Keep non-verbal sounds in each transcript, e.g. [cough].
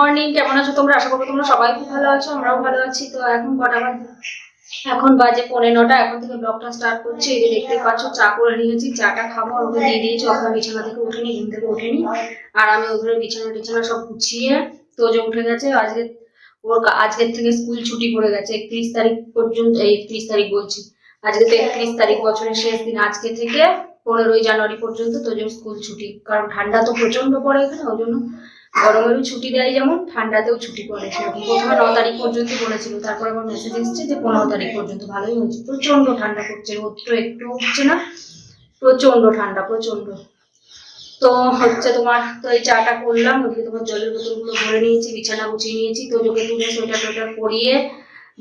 Morning কেমন আছো তোমরা? আশা করব তোমরা সবাই খুব ভালো আছো, আমরাও ভালো আছি। তো এখন কটা বাজে? এখন বাজে পনেরো নটা, এখন থেকে ব্লগটা স্টার্ট করছি। এই দেখতে পাচ্ছ, চা করে নিয়েছি, চাটা খাব, আর ওকে দিয়ে দিয়েছি। ওখানে বিছানা থেকে উঠেনি, ঘুম থেকে উঠেনি। আর আমি ওখানে বিছানা টিছানা সব গুছিয়ে তোজো উঠে গেছে। আজকে ওর আজকের থেকে স্কুল ছুটি পড়ে গেছে। একত্রিশ তারিখ পর্যন্ত একত্রিশ তারিখ বলছি। আজকে তো একত্রিশ তারিখ বছরের শেষ দিন। আজকে থেকে পনেরোই জানুয়ারি পর্যন্ত তোজোর স্কুল ছুটি। কারণ ঠান্ডা তো প্রচণ্ড পড়ে এখানে, ওই জন্য গরমেরও ছুটি দেয় যেমন, ঠান্ডাতেও ছুটি পড়ে সেরকম। প্রথমে ন তারিখ পর্যন্ত বলেছিল, তারপর আবার মেসেজ এসছে যে পনেরো তারিখ পর্যন্ত ভালোই হয়েছে। প্রচণ্ড ঠান্ডা পড়ছে রোদ তো একটু উঠছে না প্রচণ্ড ঠান্ডা প্রচণ্ড তো হচ্ছে তোমার, তো এই চাটা করলাম, ওদিকে তোমার জলের বোতলগুলো ভরে নিয়েছি, বিছানা গুছিয়ে নিয়েছি, তো ওকে তুলে সোয়েটার টোয়েটার পরিয়ে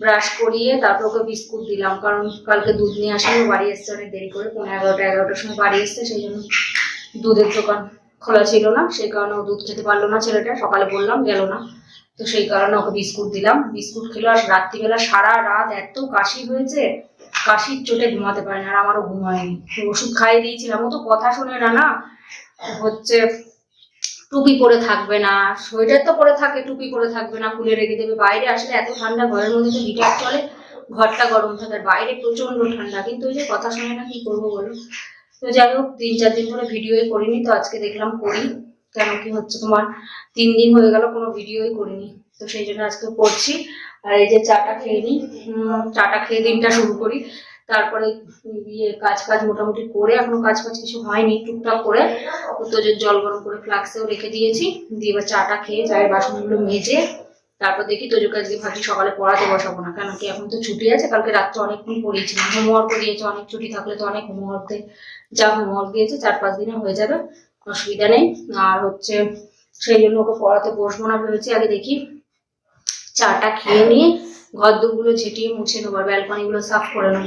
ব্রাশ করিয়ে, তারপর ওকে বিস্কুট দিলাম, কারণ কালকে দুধ নিয়ে আসলে বাড়ি এসছে অনেক দেরি করে পনেরো এগারোটা, এগারোটার সময় বাড়ি এসছে, সেই জন্য দুধের দোকান খোলা ছিল না সেই কারণে ও দুধ খেতে পারল না ছেলেটা, সকালে বললাম গেল না। তো সেই কারণে ওকে বিস্কুট দিলাম। বিস্কুট খেলো আর রাত্রিবেলা সারা রাত এত কাশি হয়েছে, কাশির চোটে ঘুমাতে পারে না, আর আমারও ঘুম হয়নি। ওষুধ খাইয়ে দিয়েছিলাম। ও তো কথা শোনে না না। হচ্ছে টুপি পরে থাকবে না, সোয়েটার তো পরে থাকে, টুপি পরে থাকবে না, খুলে রেখে দেবে। বাইরে আসলে এত ঠান্ডা, ঘরের মধ্যে তো হিটার চলে, ঘরটা গরম থাকে, আর বাইরে প্রচণ্ড ঠান্ডা। কিন্তু ওই যে কথা শোনে না, কি করব বলো? তো যাই হোক, তিন চার দিন ধরে ভিডিওই করিনি, তো আজকে দেখলাম করি। কেন কি হচ্ছে তোমার? তিন দিন হয়ে গেল, কোনো ভিডিওই করিনি। তো সেই জন্য আজকে করছি। আর এই যে চাটা খেয়ে নিই চাটা খেয়ে দিনটা শুরু করি। তারপরে ইয়ে কাজ কাজ মোটামুটি করে, এখনও কাজ কাজ কিছু হয়নি, টুকটাক করে তো জল গরম করে ফ্লাক্সেও রেখে দিয়েছি। দিয়ে এবার চাটা খেয়ে চায়ের বাসনগুলো মেজে তারপর দেখি তোজোকে আজকে ভাবছি সকালে পড়াতে বসাবো না। কেন কি, এখন তো ছুটি আছে, কালকে রাত্রে অনেকক্ষণ পড়িয়েছিলাম হোমওয়ার্কও দিয়েছে, অনেক ছুটি থাকলে তো অনেক হোমওয়ার্ক, যা হোমওয়ার্ক দিয়েছে, চার পাঁচ দিনে হয়ে যাবে, অসুবিধা নেই। আর হচ্ছে সেই জন্য ওকে পড়াতে বসবো না ভেবেছি, আগে দেখি চাটা খেয়ে নিয়ে ঘর দুগুলো ঝেঁটিয়ে মুছে নেব ব্যালকনি গুলো সাফ করে নেব।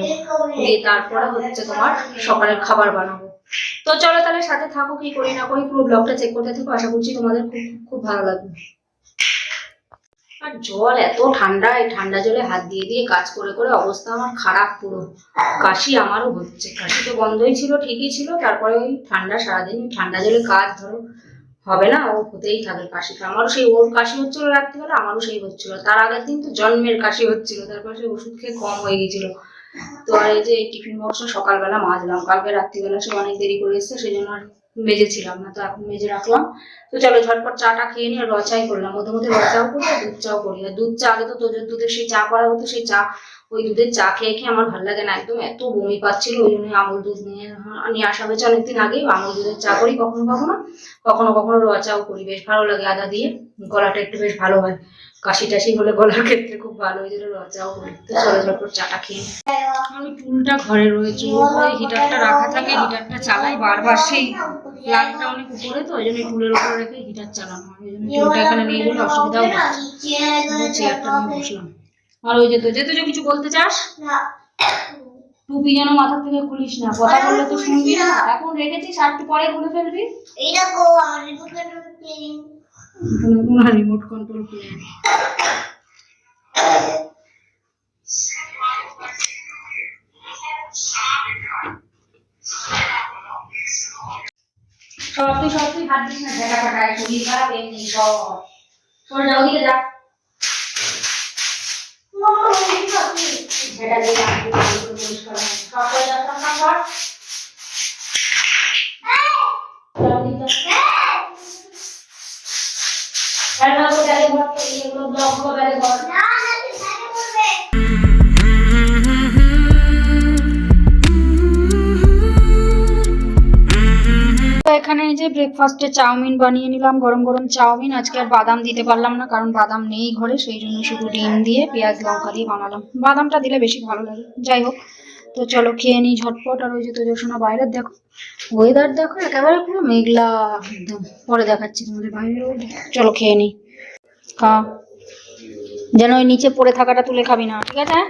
দিয়ে তারপরে হচ্ছে তোমার সকালের খাবার বানাবো। তো চলো তাহলে সাথে থাকো, কি করি না করি পুরো ব্লগটা চেক করতে থাকো। আশা করছি তোমাদের খুব খুব ভালো লাগবে। আর জল এত ঠান্ডা, এই ঠান্ডা জলে হাত দিয়ে দিয়ে কাজ করে করে অবস্থা আমার খারাপ পুরো। কাশি আমারও হচ্ছে। কাশি তো বন্ধই ছিল, ঠিকই ছিল, তারপরে ওই ঠান্ডা সারাদিন, ঠান্ডা জলে কাজ ধরো, হবে না, ও হতেই থাকে কাশিটা। আমারও সেই, ওর কাশি হচ্ছিল রাত্রিবেলা, আমারও সেই হচ্ছিল। তার আগের দিন তো জন্মের কাশি হচ্ছিল, তারপর সেই ওষুধ খেয়ে কম হয়ে গেছিল তো আর এই যে টিফিন বক্সটা সকালবেলা মাজলাম, কালকে রাত্রিবেলা সে অনেক দেরি করে এসছে, সেই জন্য আর মেজেছিলাম না, তো এখন মেজে রাখলাম। তো চলো ঝটপট চাটা খেয়ে নিয়ে রচাই করলাম মধ্যে মধ্যে রচাও করি আর দুধ চাও করি। আর দুধ চা, আগে তো তোদের দুধের সেই চা করা হতো, সেই চা, ওই দুধের চা খেয়ে খেয়ে আমার ভালো লাগে না, একদম এত বমি পাচ্ছিল, ওই জন্য আমল দুধ নিয়ে নিয়ে আসা হয়েছে অনেকদিন আগেই। আমল দুধের চা করি, কখনো কখনো কখনো কখনো রচাও করি, বেশ ভালো লাগে আদা দিয়ে। গলাটা একটু বেশ ভালো হয়। কাশি টাশি হলে গলার ক্ষেত্রে খুব ভালো ওই জন্য রচাও করি। তো চাটা খেয়ে আমি টুলটা ঘরে রয়েছে উপরে হিটারটা রাখা থাকে হিটারটা চালাই বারবার সেই লাইটটা অনেক উপরে তো ওই জন্য টুলের উপরে রেখে হিটার চালানো হয়। ওই জন্য টুলটা এখানে নিয়ে গেলে অসুবিধাও হচ্ছে চেয়ারটা নিয়ে বসলাম। আর ওই যে তো যেতে যে কিছু বলতে চাস টুপি যেন মাথা থেকে খুলিস না কথা বললে তো শুনবি না। এখন রেখেছিস আর একটু পরে খুলে ফেলবি? এইটা কো আমার রিমোট কন্ট্রোল রিমোট কন্ট্রোল তুই সব তুই হাত দিস না ঝাঁটা ফাটায় শরীর খারাপ এমনি সব। সরে যা, ওদিকে যা। ঝেঁটা দিয়ে করে পরিষ্কার সব করে যা সব কাজ কর। যা ওদিকে যা। এখানে এই যে ব্রেকফাস্টে চাউমিন বানিয়ে নিলাম, গরম গরম চাউমিন। আজকে আর বাদাম দিতে পারলাম না, কারণ বাদাম নেই ঘরে, সেই জন্য শুধু ডিম দিয়ে পেঁয়াজ, লঙ্কা দিয়ে বানালাম। বাদামটা দিলে বেশি ভালো লাগে। যাই হোক, তো চলো খেয়ে নিই ঝটপট। আর ওই যে তোজো শোনা বাইরের, দেখো ওয়েদার দেখো একেবারে পুরো মেঘলা, একদম। পরে দেখাচ্ছি তোমাদের বাইরের চলো খেয়ে নিই। খা। যেন ওই নিচে পড়ে থাকাটা তুলে খাবি না, ঠিক আছে?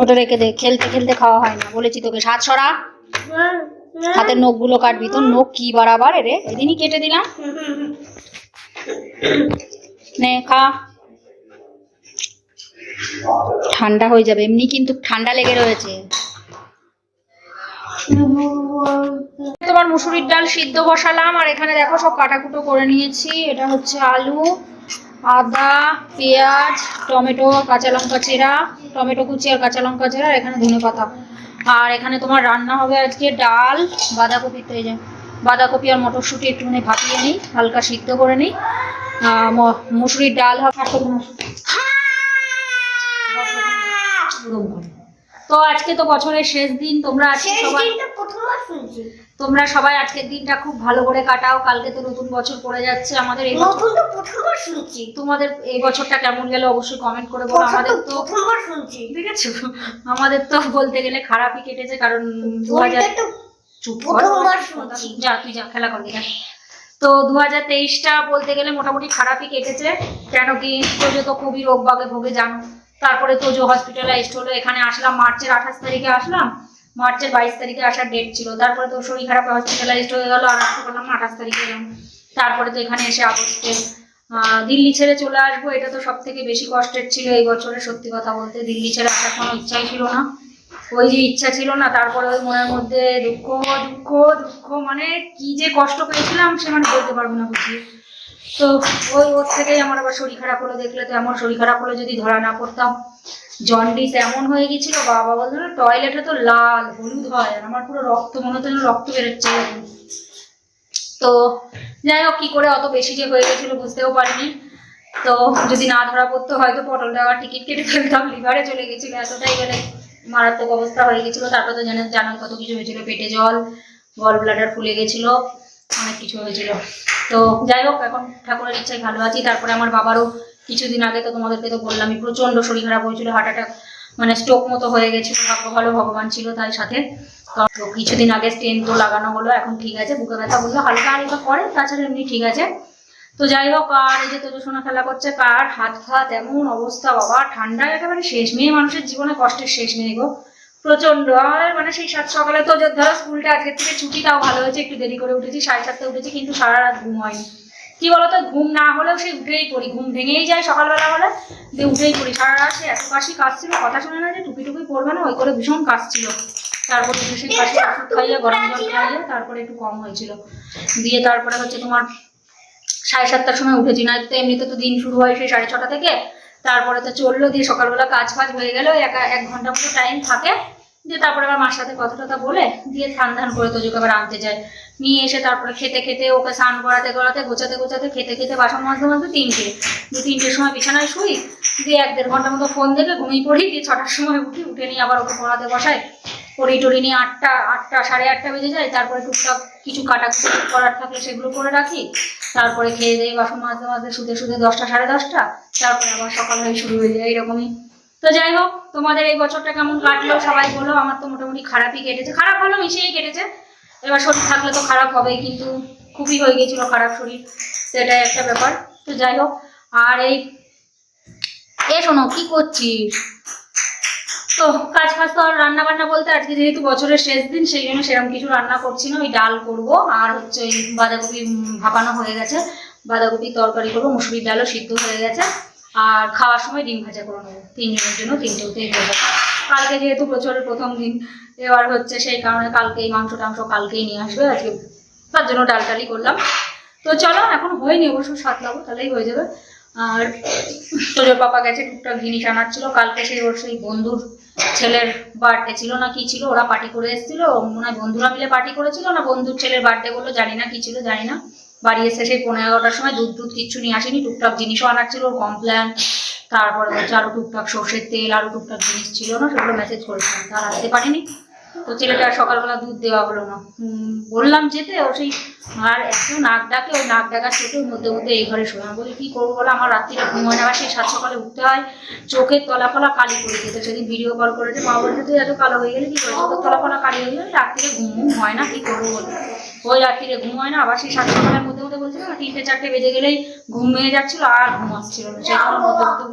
ওটা রেখে দে, খেলতে খেলতে খাওয়া হয় না, বলেছি তোকে। সাত সরা, হাতের নখগুলো কাটবি। তোর নখ কি বাড়াবার রে? এদিনই কেটে দিলাম। নে, খা। ঠান্ডা হয়ে যাবে, এমনি কিন্তু ঠান্ডা লেগে রয়েছে। তোমার মুসুরির ডাল সিদ্ধ বসালাম আর এখানে দেখো সব কাটাকুটো করে নিয়েছি। এটা হচ্ছে আলু আদা পেঁয়াজ টমেটো কাঁচা লঙ্কা চেরা টমেটো কুচি আর কাঁচা লঙ্কা চেরা আর এখানে ধনে পাতা। আর এখানে তোমার রান্না হবে আজকে ডাল বাঁধাকপি তো এই যে বাঁধাকপি আর মটরশুঁটি একটুখানি ভাপিয়ে নিই হালকা সিদ্ধ করে নিই। মুসুরির ডাল হবে তো আজকে তো বছরের শেষ দিন তোমরা আজকে সবাই তোমরা সবাই আজকের দিনটা খুব ভালো করে কাটাও কালকে তো নতুন বছর পড়ে যাচ্ছে আমাদের এই নতুন তো প্রথমবার শুনছি। তোমাদের এই বছরটা কেমন গেল অবশ্যই কমেন্ট করে বলো আমাদের তো প্রথমবার শুনছি। ঠিক আছে আমাদের তো বলতে গেলে খারাপই কেটেছে কারণ দু হাজার ওইটা তো চুপ প্রথমবার শুনছি। যা তুই যা খেলা করবি যা। তো দু হাজার তেইশটা বলতে গেলে মোটামুটি খারাপই কেটেছে কেন কি তো খুবই রোগ বাগে ভোগে জানো? তারপরে তো তোজো হসপিটালাইজড হলো, এখানে আসলাম, মার্চের আঠাশ তারিখে আসলাম, মার্চের বাইশ তারিখে আসার ডেট ছিল। তারপরে তো শরীর খারাপ হসপিটালাইজড হয়ে গেলো, আর আসতে পারলাম আঠাশ তারিখে এলাম। তারপরে তো এখানে এসে আগস্টে দিল্লি ছেড়ে চলে আসব, এটা তো সব থেকে বেশি কষ্টের ছিল এই বছরে, সত্যি কথা বলতে। দিল্লি ছেড়ে আসার কোনো ইচ্ছাই ছিল না। ওই যে ইচ্ছা ছিল না, তারপরে ওই মনের মধ্যে দুঃখ দুঃখ দুঃখ মানে কি যে কষ্ট পেয়েছিলাম, সে মানে বলতে পারব না বুঝি। তো ওই ওর থেকেই আমার আবার শরীর খারাপ হলো। দেখলে তো এমন শরীর খারাপ হলো যদি ধরা না পড়তাম। জন্ডিস এমন হয়ে গেছিল বাবা বলতো না টয়লেটে তো লাল, হলুদ হয় আমার পুরো রক্ত, মনে হতো রক্ত বেরোচ্ছে। তো যাই হোক, কি করে অত বেশি যে হয়ে গেছিল বুঝতেও পারিনি। তো যদি না ধরা পড়তো, হয়তো পটলটা আবার টিকিট কেটে ফেলতাম, লিভারে চলে গেছিল এতটাই মানে মারাত্মক অবস্থা হয়ে গেছিল তারপর তো জানেন জানান কত কিছু হয়েছিল, পেটে জল গল ব্লাডার ফুলে গেছিল অনেক কিছু হয়েছিল। তো যাই হোক, এখন ঠাকুরের ইচ্ছায় ভালো আছি। তারপরে আমার বাবারও কিছুদিন আগে তো তোমাদেরকে তো বললামই প্রচণ্ড শরীর খারাপ হয়েছিল হার্ট অ্যাটাক মানে স্ট্রোক মতো হয়ে গেছিল। ভাগ্য ভালো, ভগবান ছিল তার সাথে। তো কিছুদিন আগে স্টেন তো লাগানো হলো, এখন ঠিক আছে, বুকে ব্যথা বলল হালকা হালকা করে তাছাড়া এমনি ঠিক আছে। তো যাই হোক, আর এই যে তোজো সোনা খেলা করছে, কার হাত ফাত এমন অবস্থা, বাবা, ঠান্ডা একেবারে শেষ। মেয়ে মানুষের জীবনে কষ্টের শেষ নেই গো। প্রচণ্ড আর মানে সেই সাত সকালে তো ধরো স্কুলটা আজকের থেকে ছুটি, তাও ভালো হয়েছে। একটু দেরি করে উঠেছি, সাড়ে সাতটা উঠেছি, কিন্তু সারা রাত ঘুম হয়নি। কি বলতো, ঘুম না হলেও সে উঠেই পড়ি। ঘুম ভেঙেই যায় সকালবেলা হলে দিয়ে উঠেই পড়ি। সারা রাত সে এত কাশি কাশছিল, কথা শুনে না যে টুপি টুপি পড়বে না, ওই করে ভীষণ কাশছিল। তারপর সেই কাশি ওষুধ খাইয়ে, গরম জল খাইয়ে, তারপরে একটু কম হয়েছিল। দিয়ে তারপরে হচ্ছে তোমার সাড়ে সাতটার সময় উঠেছি, না তো এমনিতে তো দিন শুরু হয় সেই সাড়ে ছটা থেকে। তারপরে তো চলল, দিয়ে সকালবেলা কাজ ফাজ হয়ে গেল, এক ঘণ্টা মতো টাইম থাকে। দিয়ে তারপরে আবার মার সাথে কথা টথা বলে দিয়ে ধান ধান করে তোজোকে আবার আনতে যায়। নিয়ে এসে তারপরে খেতে খেতে ওকে স্নান করাতে করাতে গোছাতে গোছাতে খেতে খেতে বাসন মাজতে মাজতে তিনটে, দু তিনটের সময় বিছানায় শুই, দিয়ে এক দেড় ঘণ্টার মতো ফোন দেখে ঘুমিয়ে পড়ি, দিয়ে ছটার সময় উঠি, উঠে নিয়ে আবার ওকে পড়াতে বসাই। পড়ি টড়ি নিয়ে আটটা আটটা, সাড়ে আটটা বেজে যায়, তারপরে টুকটাক কিছু কাটাকুটি করার থাকলে সেগুলো করে রাখি। তারপরে খেয়ে দিয়ে বাসন মাজতে মাজতে শুতে শুতে দশটা, সাড়ে দশটা, তারপরে আবার সকাল হয়ে শুরু হয়ে যায় এরকমই তো যাই হোক তোমাদের এই বছরটা কেমন কাটলো? সবাই বলো, আমার তো মোটামুটি খারাপই কেটেছে। খারাপ ভালো মিশেই কেটেছে। এবার শরীর থাকলে তো খারাপ হবেই, কিন্তু খুবই হয়ে গেছিল খারাপ শরীর। সেটাই একটা ব্যাপার। তো যাই হোক আর এই, এ শোনো, কি করছিস? তো কাজ ফাজ তো আর রান্না বান্না বলতে আজকে যেহেতু বছরের শেষ দিন, সেই জন্য সেরকম কিছু রান্না করছি না। ওই ডাল করব, আর হচ্ছে ওই বাঁধাকপি ভাপানো হয়ে গেছে। বাঁধাকপি তরকারি করব, মুসুরির ডালও সিদ্ধ হয়ে গেছে। আর খাওয়ার সময় ডিম ভাজা করে নেব। তিনজনের জন্য তিনটে হয়ে যাবে। কালকে যেহেতু বছরের প্রথম দিন, এবার হচ্ছে সেই কারণে কালকেই মাংস টাংস কালকেই নিয়ে আসবে। আজকে তার জন্য ডাল টালি করলাম। তো চলো, এখন হয়নি অবশ্য সাত লাগবো তাহলেই হয়ে যাবে। আর তোজোর পাপা গেছে, টুকটাক জিনিস আনাচ্ছিল কালকে সেই ওর সেই বন্ধুর ছেলের বার্থডে ছিল না কি ছিল, ওরা পার্টি করে এসেছিল। মনে হয় বন্ধুরা মিলে পার্টি করেছিল না বন্ধুর ছেলের বার্থডে বলল, জানি না কি ছিল, জানি না। বাড়ি এসে সেই পনেরো এগারোটার সময় দুধ দুধ কিচ্ছু নিয়ে আসেনি, টুকটাক জিনিসও আনার ছিল ওর কমপ্ল্যান তারপরে হচ্ছে আরও টুকটাক সর্ষের তেল, আরও টুকটাক জিনিস ছিল না, সেগুলো মেসেজ করেছিলাম, তার আসতে পারিনি। তো ছেলেটা সকালবেলা দুধ দেওয়া হলো না। বললাম যেতে, ও সেই আর এত নাক ডাকে, ওই নাক ডাকা ছোটো মধ্যে মধ্যে এই ঘরে আমি বলি, কী করব বলে? আমার রাত্রিটা ঘুম হয় না সেই সাত সকালে উঠতে হয়, চোখের তলা ফলা কালি করে যেত। সেদিন ভিডিও কল করেছে, মা বলছে তুই এত কালো হয়ে গেলে, কি করে? চোখের তলা ফলা কালি হয়ে গেলে, রাত্রিরে ঘুম হয় না, কি করব বলে? ওই রাত্রিরে ঘুম হয় না, আবার সেই সাত সকালের মধ্যে মধ্যে বলছিল না, তিনটে চারটে বেজে গেলেই ঘুম হয়ে যাচ্ছিল আর ঘুম আসছিল না। সেই মধ্যে মধ্যে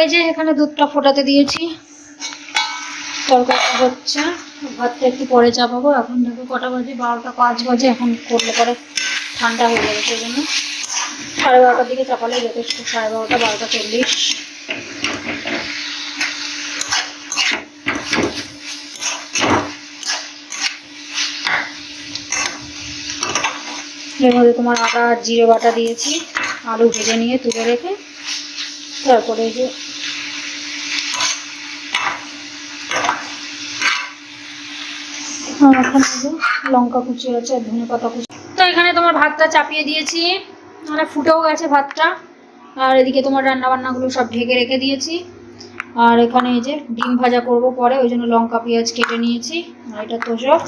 এই যে এখানে দুধটা ফোটাতে দিয়েছি। তরকারিটা হচ্ছে। ভাতটা একটু পরে চাপাবো। এখন দেখো কটা বাজে? বারোটা পাঁচ বাজে। এখন করলে পরে ঠান্ডা হয়ে যাবে সেই জন্য। সাড়ে বারোটার দিকে চাপালে যথেষ্ট। সাড়ে বারোটা বারোটা চল্লিশ। এর মধ্যে তোমার আটা জিরে বাটা দিয়েছি। আলু ভেজে নিয়ে তুলে রেখে তারপরে যে লঙ্কা কুচি আছে আর ধনে পাতা কুচি। তো এখানে তোমার ভাতটা চাপিয়ে দিয়েছি। মানে ফুটেও গেছে ভাতটা। আর এদিকে তোমার রান্না বান্নাগুলো সব ঢেকে রেখে দিয়েছি। আর এখানে এই যে ডিম ভাজা করব পরে, ওই জন্য লঙ্কা, পেঁয়াজ কেটে নিয়েছি। আর এটা তোজক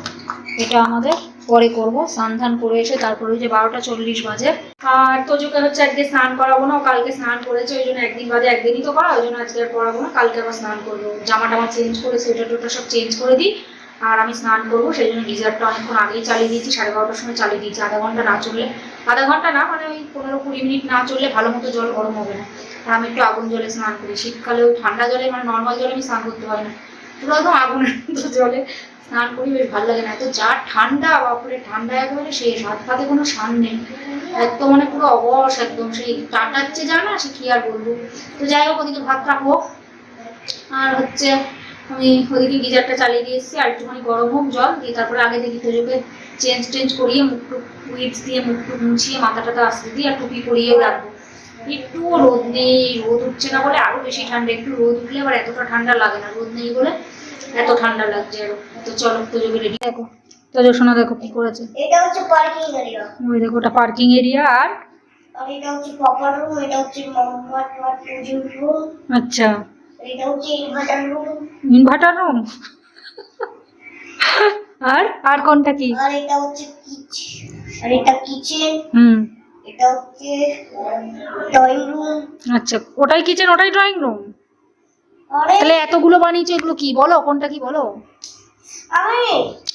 এটা আমাদের পরে করব। স্নান ধান করে এসে তারপরে ওই যে বারোটা চল্লিশ বাজে। আর তোজোকে হচ্ছে আজকে স্নান করাবো না কালকে স্নান করেছে, ওই জন্য একদিন বাদে একদিনই তো করা, ওই জন্য আজকে আর করাবো না, কালকে আবার স্নান করব। জামা টামা চেঞ্জ করে সোয়েটার টোটার সব চেঞ্জ করে দিই। আর আমি স্নান করব সেই জন্য গিজারটা অনেকক্ষণ আগেই চালিয়ে দিয়েছি, সাড়ে বারোটার সময় চালিয়ে দিয়েছি, আধা ঘণ্টা না চললে, আধা ঘণ্টা না মানে ওই পনেরো কুড়ি মিনিট না চললে ভালো মতো জল গরম হবে না। আর আমি একটু আগুন জলে স্নান করি শীতকালে ওই ঠান্ডা জলে মানে নর্মাল জলে আমি স্নান করতে পারি না। পুরো একদম আগুনের জলে স্নান করি, বেশ ভালো লাগে না। এত যা ঠান্ডা বাপরে ঠান্ডা একেবারে শেষ, হাত পাতে কোনো শান নেই। একদম মানে পুরো অবশ একদম, সেই টাটাচ্ছে যা না, সে কি আর বলব। তো যাই হোক, ওদিকে ভাতটা হোক আর হচ্ছে আমি ওদিকে গিজারটা চালিয়ে দিয়ে এসেছি আর একটুখানি গরম হোক জল দিয়ে তারপরে আগে দেখি তোজোকে চেঞ্জ টেঞ্জ করিয়ে মুখ টুক উইপস দিয়ে মুখ টুক মুছিয়ে মাথা টাথা আসতে দিয়ে আর টুপি পরিয়েও রাখব। একটুও রোদ নেই রোদ উঠছে না বলে আরও বেশি ঠান্ডা একটু রোদ উঠলে আবার এতটা ঠান্ডা লাগে না রোদ নেই বলে এত ঠান্ডা লাগছে আরও। তো চলো তোজোকে রেডি দেখো তোজো শোনা দেখো কি করেছে। এটা হচ্ছে পার্কিং এরিয়া ওই দেখো ওটা পার্কিং এরিয়া আর আর এটা হচ্ছে পপার রুম এটা হচ্ছে মোহাম্মদ আচ্ছা। এটা হচ্ছে ইনভার্টার রুম ইনভার্টার রুম আর আর কোনটা কি? আর এটা হচ্ছে কিচেন আর এটা কিচেন হুম। এটা হচ্ছে ড্রয়িং রুম আচ্ছা ওটাই কিচেন ওটাই ড্রয়িং রুম তাহলে এতগুলো বানিয়েছো এগুলো কি? বলো কোনটা কি বলো? আমি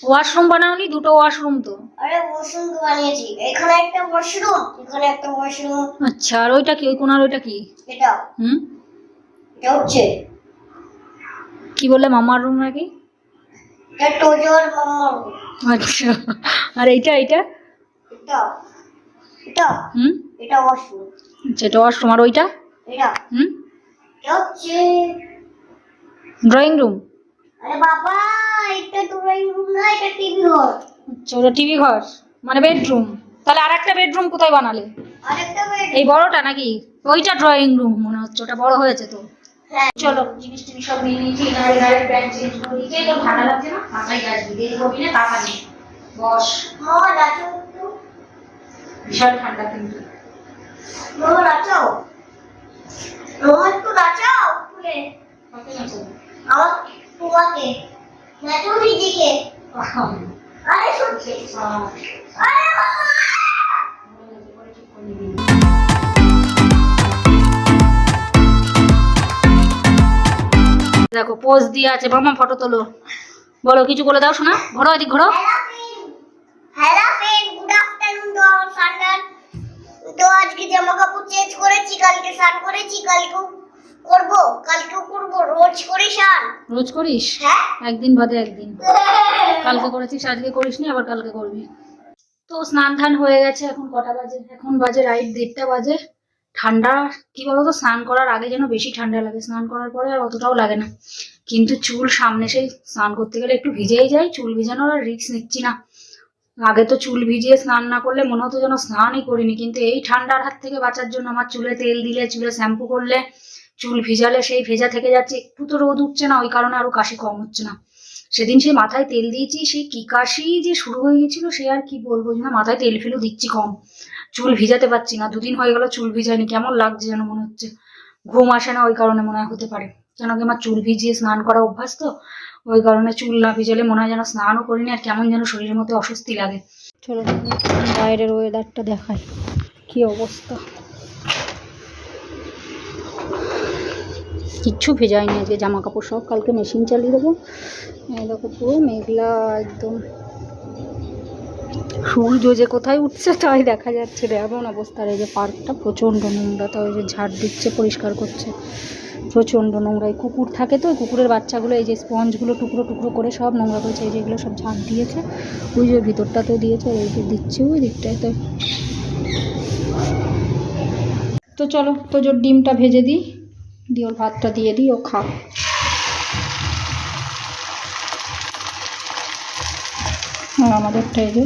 ওয়াশরুম বানাওনি দুটো ওয়াশরুম তো। আরে ওয়াশরুম তো বানিয়েছি। এখানে একটা ওয়াশরুম এখানে একটা ওয়াশরুম আচ্ছা আর ওইটা কি? ওই কোনার ওইটা কি? এটা হুম? হচ্ছে। কি বললে মামার রুম নাকি। আচ্ছা। আর এইটা এইটা? এটা। এটা। হুম? এটা ওয়াশরুম আচ্ছা এটা ওয়াশরুম আর ওইটা? এটা। হুম? হচ্ছে ড্রয়িং রুম আরে বাবা এটা ড্রয়িং রুম না এটা টিভি ঘর। আচ্ছা ওটা টিভি ঘর। মানে বেডরুম তাহলে আর একটা বেডরুম কোথায় বানালে? আরেকটা এই বড়টা নাকি? ওইটা ড্রয়িং রুম মনে হচ্ছে ওটা বড় হয়েছে তো। হ্যাঁ চলো জিনিস টিনিস সব নিয়ে নিয়েছি ইনারে গাড়ির প্যান্ট চেঞ্জ করে দিয়েছি তো ঠান্ডা লাগছে না? মাথায় আসবি দেরি করবি না তাড়াতাড়ি বস। মামা নাচো একটু। বিশাল ঠান্ডা কিন্তু। মামা নাচাও মামা একটু নাচাও খুলে। আমার তোমাকে নাচো নিজেকে। আরে সত্যি? আরে দেখো পোজ দিয়ে আছে। মামা ফটো তোলো। বলো কিছু বলে দাও শোনা ঘোরো এদিক ঘোরো হ্যালো ফ্রেন্ড গুড আফটারনুন তো সান্ডার তো আজকে জামা কাপড় চেঞ্জ করেছি কালকে স্নান করেছি কালকেও করব কালকেও করব। রোজ করি স্নান। রোজ করিস? হ্যাঁ। একদিন বাদে একদিন। কালকে করেছিস আজকে করিসনি আবার কালকে করবি। তো স্নান ধান হয়ে গেছে এখন কটা বাজে? এখন বাজে রাইট দেড়টা বাজে। ঠান্ডা, কি বলতো, স্নান করার আগে যেন বেশি ঠান্ডা লাগে। স্নান করার পরে আর অতটাও লাগে না। কিন্তু চুল সামনে সেই স্নান করতে গেলে একটু ভিজেই যায়, চুল ভিজানোর আর রিস্ক নিচ্ছি না। আগে তো চুল ভিজিয়ে স্নান না করলে মনে হতো যেন স্নানই করিনি, কিন্তু এই ঠান্ডার হাত থেকে বাঁচার জন্য আমার চুলে তেল দিলে, চুলে শ্যাম্পু করলে, চুল ভিজালে সেই ভেজা থেকে যাচ্ছে, একটু তো রোদ উঠছে না, ওই কারণে আরও কাশি কম হচ্ছে না। সেদিন সেই মাথায় তেল দিয়েছি, সেই কি কাশি যে শুরু হয়ে গেছিল, সে আর কি বলব না, মাথায় তেল ফেলেও দিচ্ছি কম। চুল ভিজাতে পারছি না, দুদিন হয়ে গেল চুল ভিজায়নি, কেমন লাগছে যেন মনে হচ্ছে। ঘুম আসে না ওই কারণে মনে হয় হতে পারে। কেন কি আমার চুল ভিজিয়ে স্নান করা অভ্যাস তো? ওই কারণে চুল না ভিজালে মনে হয় যেন স্নানও করিনি আর কেমন যেন শরীরের মধ্যে অস্বস্তি লাগে। চলো বাইরের ওয়েদারটা দেখাই, কি অবস্থা। কিচ্ছু ভেজায়নি আজকে জামা কাপড় সব কালকে মেশিন চালিয়ে দেবো। দেখো পুরো মেঘলা একদম। সূর্য যে কোথায় উঠছে তাই দেখা যাচ্ছে রে, এমন অবস্থার এই যে পার্কটা প্রচণ্ড নোংরা, তাও এই যে ঝাড় দিচ্ছে, পরিষ্কার করছে। প্রচণ্ড নোংরা, এই কুকুর থাকে তো কুকুরের বাচ্চাগুলো, এই যে স্পঞ্জগুলো টুকরো টুকরো করে সব নোংরা করেছে, এই যেগুলো সব ঝাড় দিয়েছে। ওই যে ভিতরটাতেও দিয়েছে আর এই যে দিচ্ছে, ওই দিকটায় তো। তো চলো তো জোর ডিমটা ভেজে দিই, দিয়ে ওর ভাতটা দিয়ে দিই, ও খা আর আমাদেরটা এই যে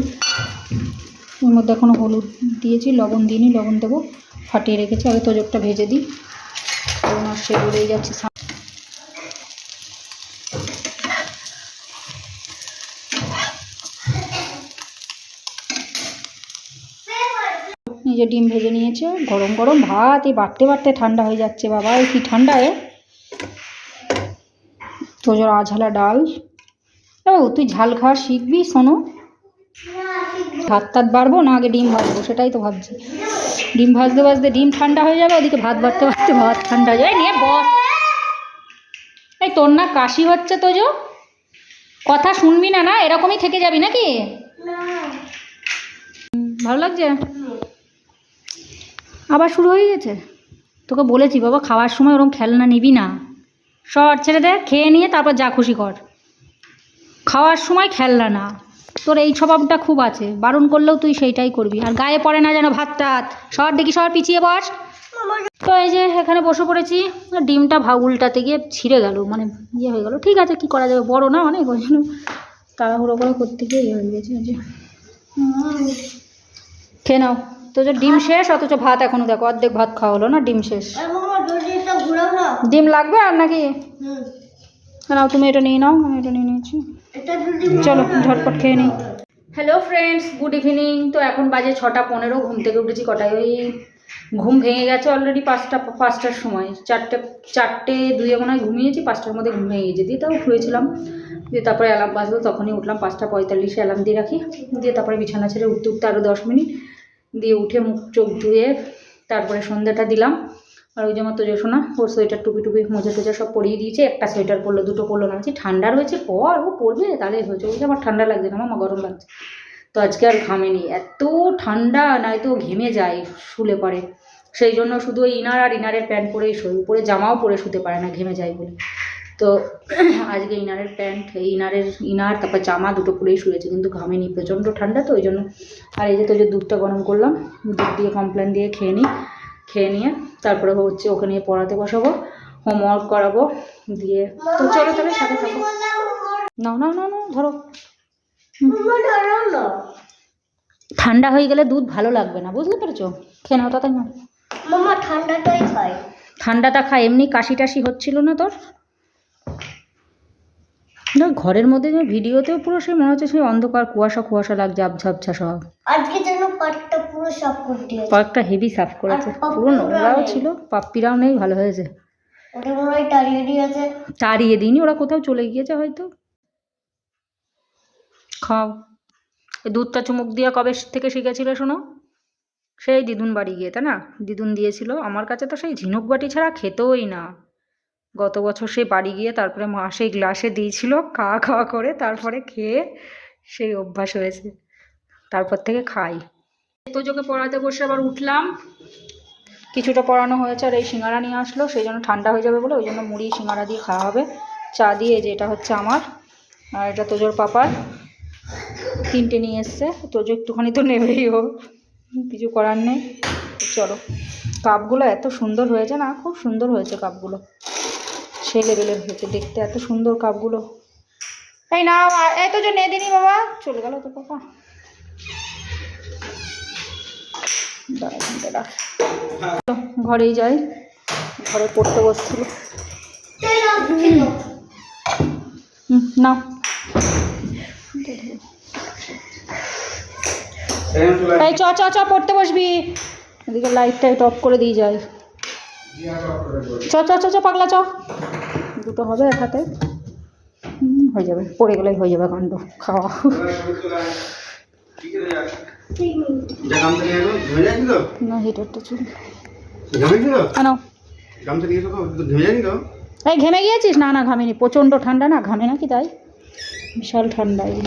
মধ্যে এখনও হলুদ দিয়েছি, লবণ দিইনি, লবণ দেবো। ফাটিয়ে রেখেছি, আগে তোজকটা ভেজে দিই। এবং সে যাচ্ছে যে ডিম ভেজে নিয়েছে গরম গরম ভাত, এই বাড়তে বাড়তে ঠান্ডা হয়ে যাচ্ছে, বাবা, এই কি ঠান্ডা, এ? তোজোর আঝালা ডাল। ও, তুই ঝাল খাওয়া শিখবি, শোনো। ভাত টাত বাড়বো না আগে ডিম ভাজবো, সেটাই তো ভাবছি। ডিম ভাজতে ভাজতে ডিম ঠান্ডা হয়ে যাবে, ওদিকে ভাত বাড়তে বাড়তে ভাত ঠান্ডা হয়ে যাবে। নিয়ে বস। এই তোর না কাশি হচ্ছে তোজো কথা শুনবি না না? এরকমই থেকে যাবি নাকি? ভালো লাগছে? আবার শুরু হয়ে গেছে? তোকে বলেছি, বাবা, খাওয়ার সময় ওরকম খেলনা নিবি না। শর্ট ছেড়ে দে, খেয়ে নিয়ে তারপর যা খুশি কর। খাওয়ার সময় খেলনা না। তোর এই স্বভাবটা খুব আছে। বারণ করলেও তুই সেইটাই করবি। আর গায়ে পড়ে না যেন ভাত টাত। শহর দেখি শহর পিছিয়ে বস। তো এই যে এখানে বসে পড়েছি ডিমটা ভা উল্টাতে গিয়ে ছিঁড়ে গেল। মানে ইয়ে হয়ে গেল। ঠিক আছে কি করা যাবে? বড় না অনেক ওই জন্য তাড়াহুড়ো করে করতে গিয়ে ইয়ে হয়ে গেছে। যে। খেয়ে নাও। তো যে ডিম শেষ অথচ ভাত এখনও দেখো অর্ধেক ভাত খাওয়া হলো না ডিম শেষ। ডিম লাগবে আর নাকি? হুম। নাও তুমি এটা নিয়ে নাও আমি এটা নিয়ে নিয়েছি চলো ঝটপট খেয়ে নিই হ্যালো ফ্রেন্ডস গুড ইভিনিং তো এখন বাজে ছটা পনেরো, ঘুম থেকে উঠেছি কটায়? ওই ঘুম ভেঙে গেছে অলরেডি পাঁচটা, পাঁচটার সময়। চারটে চারটে দুয়ে মনে হয় ঘুমিয়েছি, পাঁচটার মধ্যে ঘুম ভেঙে গেছে। দিয়ে তাও শুয়েছিলাম। দিয়ে তারপরে অ্যালার্ম বাজলো, তখনই উঠলাম পাঁচটা পঁয়তাল্লিশে অ্যালার্ম দিয়ে রাখি। দিয়ে তারপরে বিছানা ছেড়ে উঠতে উঠতে আরও দশ মিনিট। দিয়ে উঠে মুখ চোখ ধুয়ে তারপরে সন্ধ্যাটা দিলাম। আর ওই যে আমার তোজো শোনা, ওর সোয়েটার টুপি টুপি, মোজা টোজা সব পরিয়ে দিয়েছে, একটা সোয়েটার পরলো, দুটো পরলো না। ঠান্ডা রয়েছে, পর, ও পরবে? তাহলে হয়েছে, বলছে, আমার ঠান্ডা লাগছে না আমার গরম লাগছে। তো আজকে আর ঘামেনি, এত ঠান্ডা, নয়তো ঘেমে যায়, শুলে পরে। সেই জন্য শুধু ওই ইনার আর ইনারের প্যান্ট পরেই শোয়, উপরে জামাও পরে শুতে পারে না, ঘেমে যায় বলে। তো [clears throat] আজকে ইনারের প্যান্ট, এই ইনারের ইনার, তারপর জামা দুটো পরেই শুয়েছে, কিন্তু ঘামেনি, প্রচণ্ড ঠান্ডা, তো ওই জন্য। আর এই যে তো যে দুধটা গরম করলাম, দুধ দিয়ে কমপ্লেন দিয়ে খেয়ে নিই খেয়ে নিয়ে তারপরে হচ্ছে ওকে নিয়ে পড়াতে বসাবো হোমওয়ার্ক করাবো দিয়ে তো চলো তাহলে সাথে থাকো। নাও নাও নাও নাও ধরো। না। ঠান্ডা হয়ে গেলে দুধ ভালো লাগবে না বুঝতে পেরেছ? খেয়ে নাও তাতে না ঠান্ডাটাই খাই ঠান্ডাটা খায় এমনি কাশি টাশি হচ্ছিল না তোর? না ঘরের মধ্যে যে ভিডিওতেও পুরো সেই মনে হচ্ছে সেই অন্ধকার কুয়াশা কুয়াশা লাগছে আবঝাবঝা সব। আজকে যেন পাটটা পুরো সাফ করতে কয়েকটা হেভি সাফ করেছে। পুরো নোংরাও ছিল পাপ্পিরাও নেই ভালো হয়েছে। ওটা মনে হয় টাড়িয়ে দিয়েছে। তাড়িয়ে দিইনি ওরা কোথাও চলে গিয়েছে হয়তো। খাও। দুধটা চুমুক দিয়ে কবে থেকে শিখেছিলে শোনো? সেই দিদুন বাড়ি গিয়ে তাই না? দিদুন দিয়েছিল আমার কাছে তো সেই ঝিনুক বাটি ছাড়া খেতোই না। গত বছর সে বাড়ি গিয়ে তারপরে মা সেই গ্লাসে দিয়েছিল খাওয়া খাওয়া করে তারপরে খেয়ে সেই অভ্যাস হয়েছে। তারপর থেকে খাই। তোজোকে পড়াতে বসে আবার উঠলাম। কিছুটা পড়ানো হয়েছে আর এই সিঙ্গারা নিয়ে আসলো, সেই জন্য ঠান্ডা হয়ে যাবে বলে ওই জন্য মুড়ি, সিঙ্গারা দিয়ে খাওয়া হবে। চা দিয়ে যে এটা হচ্ছে আমার, আর এটা তোজোর পাপার। তিনটে নিয়ে এসছে, তোজো একটুখানি তো নেবেই ও। কিছু করার নেই। চলো, কাপগুলো এত সুন্দর হয়েছে না, খুব সুন্দর হয়েছে কাপগুলো। সে লেভেলের হয়েছে। দেখতে এত সুন্দর কাপগুলো। এই না এই তো যে নে দিনি বাবা। চলে গেল তো পাপা। ঘরেই যাই। ঘরে পড়তে বসছিল। এই চ চ চ, পড়তে বসবি। এদিকে লাইট টাইট অফ করে দিয়ে যাই। চ চ চ, পাগলা চ। দুটো হবে এক হাতে। হয়ে যাবে পড়ে গেলেই হয়ে যাবে কাণ্ড খাওয়া। না হিটারটা চুল। এই ঘেমে গিয়েছিস? না না ঘামিনি। প্রচণ্ড ঠান্ডা না ঘামে নাকি তাই? বিশাল ঠান্ডা এই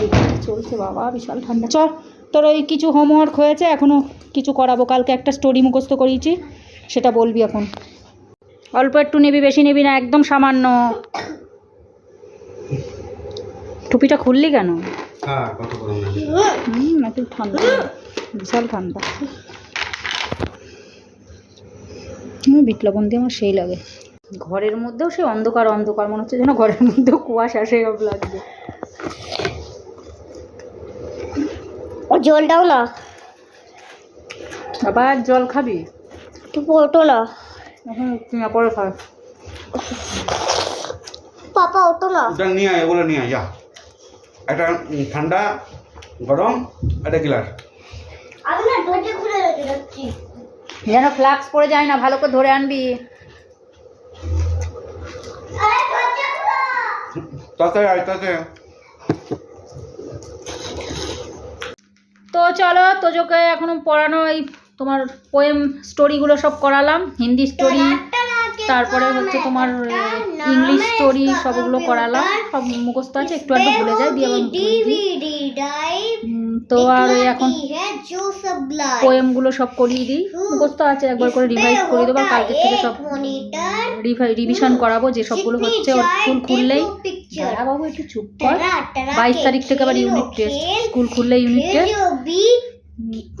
চলছে বাবা বিশাল ঠান্ডা। চল তোর ওই কিছু হোমওয়ার্ক হয়েছে এখনও কিছু করাবো। কালকে একটা স্টোরি মুখস্থ করিয়েছি সেটা বলবি এখন। অল্প একটু নিবি বেশি নিবি না একদম সামান্য। টুপিটা খুললি কেন? হ্যাঁ কত গরম লাগে হুম নাকি ঠান্ডা। বিশাল ঠান্ডা। লবণ দিয়ে আমার সেই লাগে। ঘরের মধ্যেও সেই অন্ধকার অন্ধকার মনে হচ্ছে যেন ঘরের মধ্যেও কুয়াশা সেই সব লাগছে। জলটাও না আবার জল খাবি? ওটো না এখন পরে খাবে। পাপা ওটো না। ওটা নিয়ে আয় ওগুলো নিয়ে আয় যা। একটা ঠান্ডা গরম একটা গিলাস। আমি না দরজা খুলে রেখে যাচ্ছি। যেন ফ্লাক্স পড়ে যায় না ভালো করে ধরে আনবি। তাতে আয় তাতে। তো চলো তোজোকে এখনও পড়ানো এই তোমার পোয়েম স্টোরিগুলো সব করালাম, হিন্দি স্টোরি তারপরে হচ্ছে তোমার ইংলিশ স্টোরি সবগুলো করালাম, সব মুখস্থ আছে, একটু আগে ভুলে যায় দিয়ে তো আর এখন পোয়েমগুলো সব করিয়ে দিই, মুখস্থ আছে, একবার করে রিভাইজ করে দেবো কালকে থেকে সব রিভিশন করাবো, যে সবগুলো হচ্ছে ওর স্কুল খুললেই। বাবু একটু চুপ কর। বাইশ তারিখ থেকে আবার ইউনিট টেস্ট স্কুল খুললে ইউনিট টেস্ট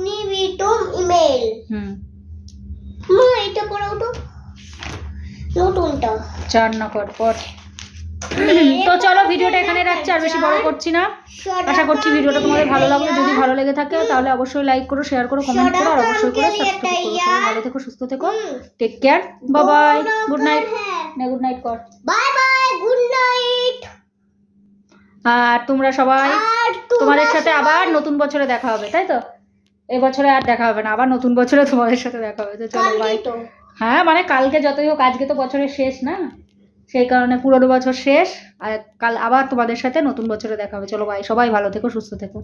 নিবিটুম ইমেল হুম। মা এটা পড়াও তো। নতুনটা। চার নম্বর পর। তো চলো ভিডিওটা এখানে রাখছি আর বেশি বড় করছি না। আশা করছি ভিডিওটা তোমাদের ভালো লাগল। যদি ভালো লেগে থাকে তাহলে অবশ্যই লাইক করো শেয়ার করো কমেন্ট করো আর অবশ্যই করে ভালো থেকো সুস্থ থেকো। Take care bye bye good night না গুড নাইট কর বাই বাই গুড নাইট আর তোমরা সবাই তোমাদের সাথে আবার নতুন বছরে দেখা হবে তাই তো? এই বছরে আর দেখা হবে না আবার নতুন বছরে তোমাদের সাথে দেখা হবে তো চলো বাই তো। হ্যাঁ মানে কালকে যতই হোক আজকে তো বছরের শেষ না? সেই কারণে পুরোনো বছর শেষ আর কাল আবার তোমাদের সাথে নতুন বছরে দেখা হবে। চলো বাই সবাই ভালো থেকো সুস্থ থেকো।